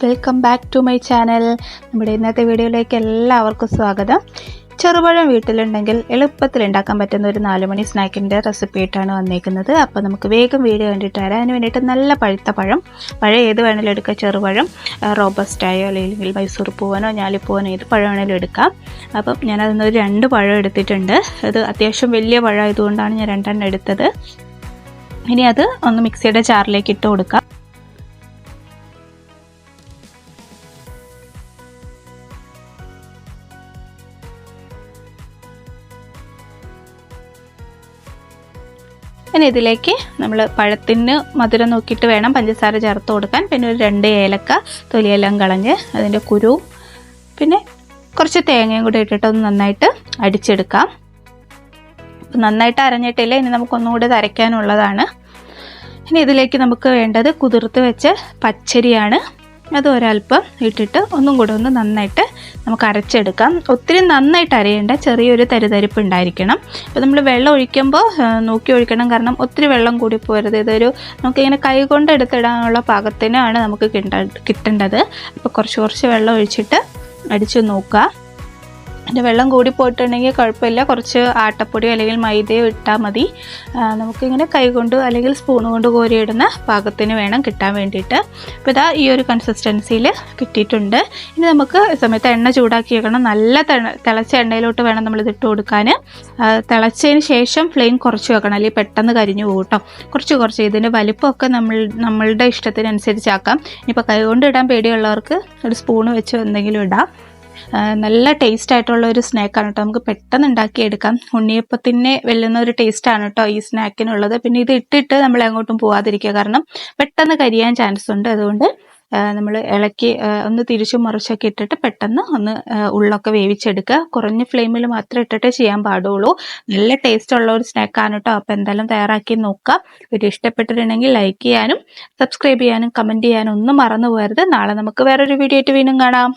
Welcome back to my channel. നമ്മുടെ ഇന്നത്തെ വീഡിയോയിലേക്ക് എല്ലാവർക്കും സ്വാഗതം. ചെറുപഴം വീട്ടിലുണ്ടെങ്കിൽ എളുപ്പത്തിൽ ഉണ്ടാക്കാൻ പറ്റുന്ന ഒരു നാലുമണി സ്നാക്കിന്റെ റെസിപ്പി ആയിട്ടാണ് വന്നേക്കുന്നത്. അപ്പോൾ നമുക്ക് വേഗം വീഡിയോ കണ്ടിട്ട് വരാം. അതിന് വേണ്ടിയിട്ട് നല്ല പഴുത്ത പഴം പഴം ഏത് വേണമെങ്കിലും എടുക്കാം. ചെറുപഴം റോബസ്റ്റായോ അല്ലെങ്കിൽ മൈസൂർ പൂവനോ ഞാലിപ്പൂവനോ ഏത് പഴം വേണമെങ്കിലും എടുക്കാം. അപ്പം ഞാനതിന്ന് ഒരു രണ്ട് പഴം എടുത്തിട്ടുണ്ട്. അത് അത്യാവശ്യം വലിയ പഴം ആയതുകൊണ്ടാണ് ഞാൻ രണ്ടെണ്ണം എടുത്തത്. ഇനി അത് ഒന്ന് മിക്സിയുടെ ചാറിലേക്ക് ഇട്ട് കൊടുക്കാം. ഇനി ഇതിലേക്ക് നമ്മൾ പഴത്തിന് മധുരം നോക്കിയിട്ട് വേണം പഞ്ചസാര ചേർത്ത് കൊടുക്കാൻ. പിന്നെ ഒരു രണ്ട് ഏലക്ക തൊലിയെല്ലാം കളഞ്ഞ് അതിന്റെ കുരു പിന്നെ കുറച്ച് തേങ്ങയും കൂടി ഇട്ടിട്ട് ഒന്ന് നന്നായിട്ട് അടിച്ചെടുക്കാം. നന്നായിട്ട് അരഞ്ഞിട്ടില്ല? ഇനി നമുക്കൊന്നുകൂടി അരയ്ക്കാനുള്ളതാണ്. ഇനി ഇതിലേക്ക് നമുക്ക് വേണ്ടത് കുതിർത്ത് വെച്ച പച്ചരിയാണ്. അത് ഒരല്പം ഇട്ടിട്ട് ഒന്നും കൂടെ ഒന്ന് നന്നായിട്ട് നമുക്ക് അരച്ചെടുക്കാം. ഒത്തിരി നന്നായിട്ട് അരയേണ്ട ചെറിയൊരു തരിതരിപ്പ് ഉണ്ടായിരിക്കണം. അപ്പോൾ നമ്മൾ വെള്ളം ഒഴിക്കുമ്പോൾ നോക്കി ഒഴിക്കണം. കാരണം ഒത്തിരി വെള്ളം കൂടി പോരുത്. ഇതൊരു നമുക്കിങ്ങനെ കൈ കൊണ്ട് എടുത്തിടാനുള്ള പാകത്തിനാണ് നമുക്ക് കിട്ട കിട്ടേണ്ടത്. അപ്പോൾ കുറച്ച് കുറച്ച് വെള്ളം ഒഴിച്ചിട്ട് അടിച്ചു നോക്കുക. അതിന്റെ വെള്ളം കൂടി പോയിട്ടുണ്ടെങ്കിൽ കുഴപ്പമില്ല. കുറച്ച് ആട്ടപ്പൊടിയോ അല്ലെങ്കിൽ മൈദയോ ഇട്ടാൽ മതി. നമുക്കിങ്ങനെ കൈകൊണ്ട് അല്ലെങ്കിൽ സ്പൂൺ കൊണ്ട് കോരിയിടുന്ന പാകത്തിന് വേണം കിട്ടാൻ വേണ്ടിയിട്ട്. അപ്പോൾ ഇതാ ഈ ഒരു കൺസിസ്റ്റൻസിയിൽ കിട്ടിയിട്ടുണ്ട്. ഇനി നമുക്ക് സമയത്ത് എണ്ണ ചൂടാക്കി വെക്കണം. നല്ല തിളച്ച എണ്ണയിലോട്ട് വേണം നമ്മൾ ഇട്ട് കൊടുക്കാൻ തിളച്ചതിന് ശേഷം ഫ്ലെയിം കുറച്ച് വെക്കണം. അല്ലെങ്കിൽ പെട്ടെന്ന് കരിഞ്ഞു പോകും കുറച്ച് കുറച്ച്. ഇതിന്റെ വലിപ്പമൊക്കെ നമ്മൾ നമ്മളുടെ ഇഷ്ടത്തിനനുസരിച്ചാക്കാം ഇനിയിപ്പോൾ കൈകൊണ്ട് ഇടാൻ പേടിയുള്ളവർക്ക് ഒരു സ്പൂൺ വെച്ച് എന്തെങ്കിലും ഇടാം. നല്ല ടേസ്റ്റ് ആയിട്ടുള്ള ഒരു സ്നാക്കാണ് കേട്ടോ നമുക്ക് പെട്ടെന്ന് ഉണ്ടാക്കിയെടുക്കാം. ഉണ്ണിയപ്പത്തിനെ വെല്ലുന്ന ഒരു ടേസ്റ്റാണ് കേട്ടോ ഈ സ്നാക്കിനുള്ളത് പിന്നെ ഇത് ഇട്ടിട്ട് നമ്മൾ എങ്ങോട്ടും പോവാതിരിക്കുക കാരണം പെട്ടെന്ന് കരിയാൻ ചാൻസ് ഉണ്ട്. അതുകൊണ്ട് നമ്മൾ ഇളക്കി ഒന്ന് തിരിച്ചു മറിച്ചൊക്കെ ഇട്ടിട്ട് പെട്ടെന്ന് ഒന്ന് ഉള്ളൊക്കെ വേവിച്ചെടുക്കുക. കുറഞ്ഞ ഫ്ലെയിമിൽ മാത്രം ഇട്ടിട്ട് ചെയ്യാൻ പാടുള്ളൂ. നല്ല ടേസ്റ്റ് ഉള്ള ഒരു സ്നാക്കാണ് കേട്ടോ അപ്പോൾ എന്തായാലും തയ്യാറാക്കി നോക്കുക വീഡിയോ ഇഷ്ടപ്പെട്ടിട്ടുണ്ടെങ്കിൽ ലൈക്ക് ചെയ്യാനും സബ്സ്ക്രൈബ് ചെയ്യാനും കമന്റ് ചെയ്യാനും ഒന്നും മറന്നു പോകരുത്. നാളെ നമുക്ക് വേറൊരു വീഡിയോ ആയിട്ട് വീണ്ടും കാണാം.